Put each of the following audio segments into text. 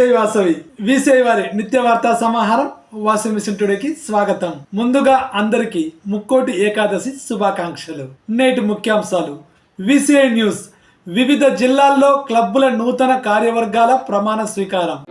Vasavi. VCI వారి నిత్య వార్తా సమాహారం వాసవి మిషన్ టుడేకి స్వాగతం. ముందుగా అందరికీ ముక్కోటి ఏకాదశి శుభాకాంక్షలు. నేటి ముఖ్యాంశాలు. VCI news. వివిధ జిల్లాల్లో క్లబ్బుల నూతన కార్యవర్గాల ప్రమాణ స్వీకారం.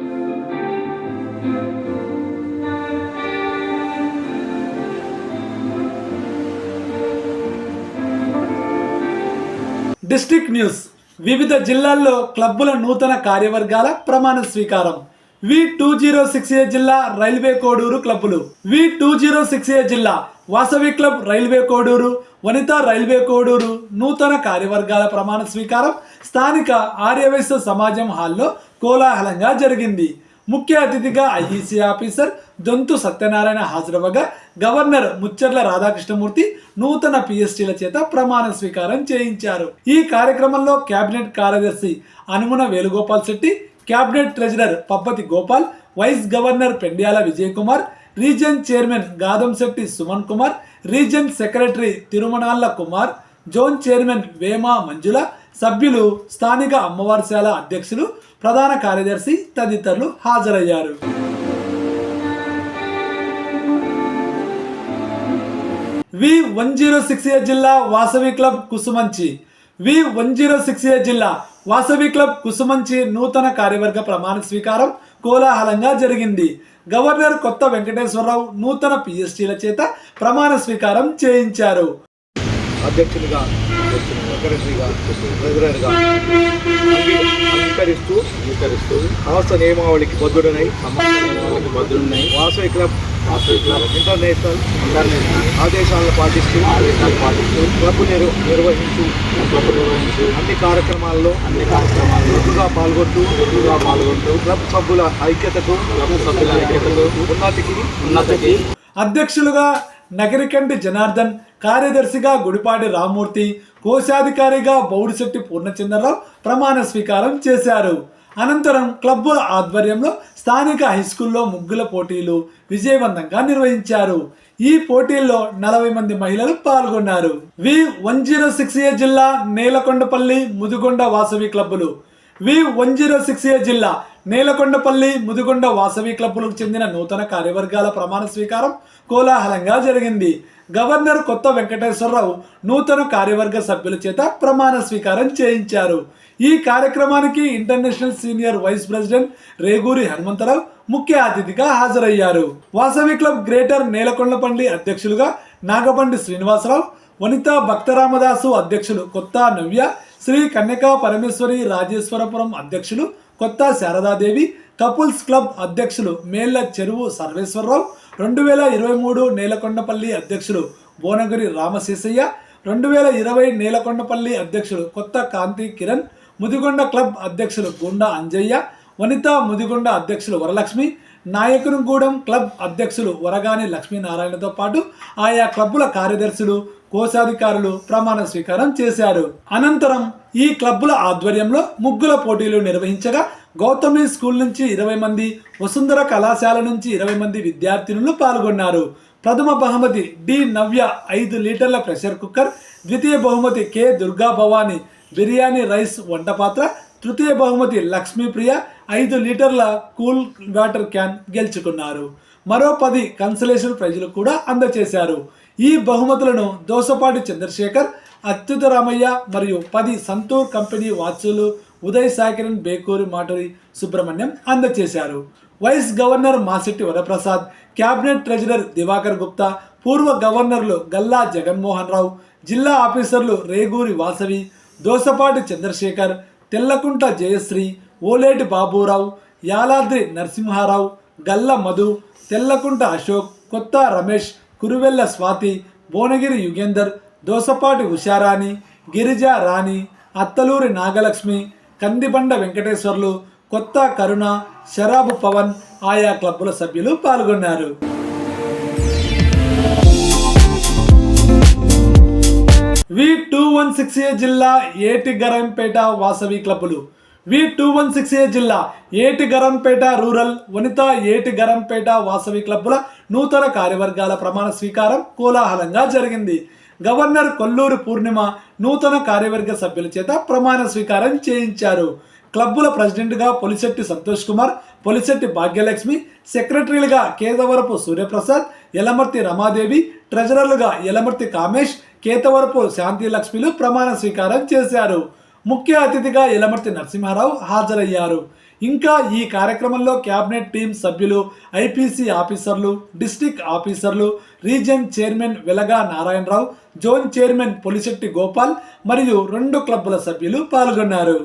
District news. వివిధ జిల్లాల్లో క్లబ్బుల నూతన కార్యవర్గాల ప్రమాణ స్వీకారం. V two zero six A జిల్లా రైల్వే కోడూరు క్లబ్బులు. V two zero six A జిల్లా Vasavi club Railway Koduru. Vanitha Railway Koduru నూతన కార్యవర్గాల ప్రమాణ స్వీకారం స్థానిక ఆర్యవైశ్య సమాజం హాల్లో కోలాహలంగా జరిగింది. ముఖ్య అతిథిగా ఐఈసీ ఆఫీసర్ జంతు సత్యనారాయణ హాజరవగా గవర్నర్ ముచ్చర్ల రాధాకృష్ణమూర్తి నూతన పిఎస్టీల చేత ప్రమాణ స్వీకారం చేయించారు. ఈ కార్యక్రమంలో కేబినెట్ కార్యదర్శి Anumuna Venugopal Shetty cabinet treasurer Pabbati Gopal vice governor Pendyala Vijayakumar region chairman Gadamshetty Suman Kumar region secretary Tirumanalla Kumar zone chairman Vema Manjula సభ్యులు స్థానిక అమ్మవారిశాల అధ్యక్షులు ప్రధాన కార్యదర్శి తదితరులు హాజరయ్యారు. V one zero six A జిల్లా Vasavi club Kusumanchi. V one zero six A జిల్లా వాసవి క్లబ్ కుసుమంచి నూతన కార్యవర్గ ప్రమాణ స్వీకారం కోలాహలంగా జరిగింది. గవర్నర్ కొత్త వెంకటేశ్వరరావు నూతన పిఎస్టీల చేత ప్రమాణ స్వీకారం చేయించారు. అధ్యక్షులుగా ట్రెజరర్గా అంగీ- అంగీకరిస్తూ అంగీకరిస్తూ సంస్థ నియమావళికి బద్దుడనై భద్రున్నాయి Vasavi club Vasavi club international international ఆదేశాలను పాటిస్తూ ఆదేశాలు పాటిస్తూ క్లబ్ నిర్ నిర్వహించు క్లబ్ నిర్వహించు అన్ని కార్యక్రమాల్లో అన్ని కార్యక్రమాల్లో చురుకుగా పాల్గొంటూ చురుకుగా పాల్గొంటూ క్లబ్ సభ్యుల ఐక్యతకు క్లబ్ సభ్యుల ఐక్యతకు ఉన్నతికి ఉన్నతకి అధ్యక్షులుగా నగరికంటి జనార్దన్ కార్యదర్శిగా గుడిపాటి రామ్మూర్తి కోశాధికారిగా బౌడిశెట్టి పూర్ణచంద్రరావు ప్రమాణ స్వీకారం చేశారు. అనంతరం క్లబ్ ఆధ్వర్యంలో స్థానిక హైస్కూల్లో ముగ్గుల పోటీలు విజయవంతంగా నిర్వహించారు. ఈ పోటీల్లో నలభై మంది మహిళలు పాల్గొన్నారు. V one zero six A జిల్లా నేలకొండపల్లి ముదిగొండ వాసవి క్లబ్బులు V one zero six A జిల్లా నేలకొండపల్లి ముదిగొండ వాసవి క్లబ్బులకు చెందిన నూతన కార్యవర్గాల ప్రమాణ స్వీకారం కోలాహలంగా జరిగింది. గవర్నర్ కొత్త వెంకటేశ్వరరావు నూతన కార్యవర్గ సభ్యుల చేత ప్రమాణ స్వీకారం చేయించారు. ఈ కార్యక్రమానికి international senior vice president Reguri Hanumantharao ముఖ్య అతిథిగా హాజరయ్యారు. వాసవి క్లబ్ గ్రేటర్ నేలకొండపల్లి అధ్యక్షులుగా నాగబండి శ్రీనివాసరావు వనిత భక్తరామదాసు అధ్యక్షులు కొత్త నవ్య శ్రీ కన్యకా పరమేశ్వరి రాజేశ్వరపురం అధ్యక్షులు కొత్త శారదాదేవి కపుల్స్ క్లబ్ అధ్యక్షులు మేళ్ళ చెరువు సర్వేశ్వరరావు రెండు వేల ఇరవై మూడు నేలకొండపల్లి అధ్యక్షులు భువనగిరి రామశేషయ్య రెండు వేల ఇరవై నేలకొండపల్లి అధ్యక్షులు కొత్త కాంతి కిరణ్ ముదిగొండ క్లబ్ అధ్యక్షులు గుండా అంజయ్య వనిత ముదిగొండ అధ్యక్షులు వరలక్ష్మి నాయకునిగూడెం క్లబ్ అధ్యక్షులు వరగాని లక్ష్మీనారాయణతో పాటు ఆయా క్లబ్బుల కార్యదర్శులు కోశాధికారులు ప్రమాణ స్వీకారం చేశారు. అనంతరం ఈ క్లబ్బుల ఆధ్వర్యంలో ముగ్గుల పోటీలు నిర్వహించగా గౌతమి స్కూల్ నుంచి ఇరవై మంది వసుంధర కళాశాల నుంచి ఇరవై మంది విద్యార్థినులు పాల్గొన్నారు. ప్రథమ బహుమతి డి నవ్య ఐదు లీటర్ల ప్రెషర్ కుక్కర్ ద్వితీయ బహుమతి కె దుర్గా భవాని బిర్యానీ రైస్ వంట పాత్ర తృతీయ బహుమతి లక్ష్మీప్రియ ఐదు లీటర్ల కూల్ వాటర్ క్యాన్ గెలుచుకున్నారు. మరో పది కన్సలేషన్ ప్రైజులు కూడా అందజేశారు ఈ బహుమతులను దోసపాటి చంద్రశేఖర్ అచ్యుత రామయ్య మరియు పది సంతూర్ కంపెనీ వాచ్లు ఉదయ్ సాకిరన్ బేకూరి మాటరి సుబ్రహ్మణ్యం అందజేశారు vice governor Masitti Varaprasad cabinet treasurer Diwakar Gupta పూర్వ గవర్నర్లు గల్లా జగన్మోహన్ రావు జిల్లా ఆఫీసర్లు రేగూరి వాసవి దోసపాటి చంద్రశేఖర్ తెల్లకుంట జయశ్రీ ఓలేటి బాబురావు యాలాద్రి నరసింహారావు గల్ల మధు తెల్లకుంట అశోక్ కొత్త రమేష్ కురువెల్ల స్వాతి భువనగిరి యుగేందర్ దోసపాటి ఉషారాణి గిరిజ రాణి అత్తలూరి నాగలక్ష్మి కందిబండ వెంకటేశ్వర్లు కొత్త కరుణ శరాబు పవన్ ఆయా క్లబ్బుల సభ్యులు పాల్గొన్నారు. V two one six A జిల్లా ఏటి గరంపేట వాసవి క్లబ్బులు. V two one six A జిల్లా ఏటి గరంపేట రూరల్ వనిత ఏటి గరంపేట వాసవి క్లబ్బుల నూతన కార్యవర్గాల ప్రమాణ స్వీకారం కోలాహలంగా జరిగింది. గవర్నర్ కొల్లూరు పూర్ణిమ నూతన కార్యవర్గ సభ్యుల చేత ప్రమాణ స్వీకారం చేయించారు. క్లబ్బుల ప్రెసిడెంట్గా పొలిశెట్టి సంతోష్ కుమార్ పొలిశెట్టి భాగ్యలక్ష్మి సెక్రటరీలుగా కేతవరపు సూర్యప్రసాద్ యలమర్తి రమాదేవి ట్రెజరర్లుగా యలమర్తి కామేష్ కేతవరపు శాంతి లక్ష్మిలు ప్రమాణ స్వీకారం చేశారు. ముఖ్య అతిథిగా యలమర్తి నరసింహారావు హాజరయ్యారు. ఇంకా ఈ కార్యక్రమంలో క్యాబినెట్ టీం సభ్యులు ఐపీసీ ఆఫీసర్లు డిస్టిక్ ఆఫీసర్లు region chairman Velaga Narayanarao zone chairman Polishetty Gopal మరియు రెండు క్లబ్బుల సభ్యులు పాల్గొన్నారు.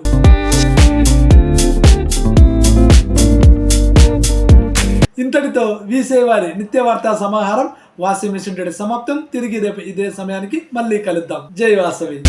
ఇంతటితో వీసేవారి నిత్య వార్తా సమాహారం వాసి మిషన్ సమాప్తం. తిరిగి రేపు ఇదే సమయానికి మళ్ళీ కలుద్దాం. జై వాసవి.